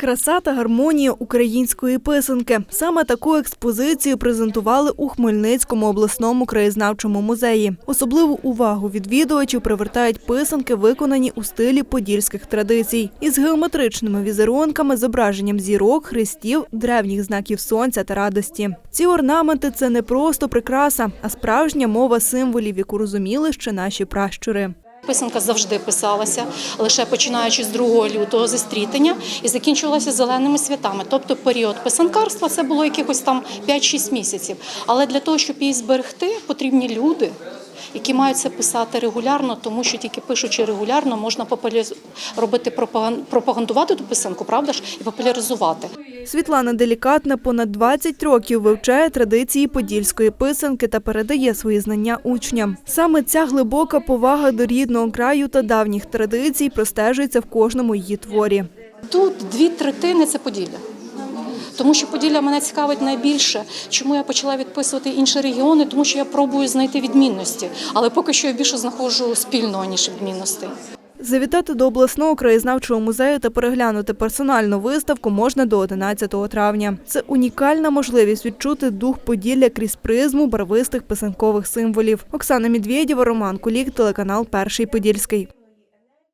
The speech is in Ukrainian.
Краса та гармонія української писанки. Саме таку експозицію презентували у Хмельницькому обласному краєзнавчому музеї. Особливу увагу відвідувачів привертають писанки, виконані у стилі подільських традицій, із геометричними візерунками, зображенням зірок, хрестів, древніх знаків сонця та радості. Ці орнаменти це не просто прикраса, а справжня мова символів, яку розуміли ще наші пращури. Писанка завжди писалася лише починаючи з 2 лютого зустрітення і закінчувалася зеленими святами. Тобто період писанкарства це було якихось там 5-6 місяців. Але для того, щоб її зберегти, потрібні люди. Які мають це писати регулярно, тому що тільки пишучи регулярно, можна популяризу- робити пропаган- пропагандувати ту писанку, правда ж, і популяризувати. Світлана Делікатна понад 20 років вивчає традиції подільської писанки та передає свої знання учням. Саме ця глибока повага до рідного краю та давніх традицій простежується в кожному її творі. Тут дві третини це Поділля. Тому що Поділля мене цікавить найбільше. Чому я почала відписувати інші регіони? Тому що я пробую знайти відмінності, але поки що я більше знаходжу спільного ніж відмінностей. Завітати до обласного краєзнавчого музею та переглянути персональну виставку можна до 11 травня. Це унікальна можливість відчути дух Поділля крізь призму барвистих писанкових символів. Оксана Медведєва, Роман Кулік, телеканал Перший Подільський.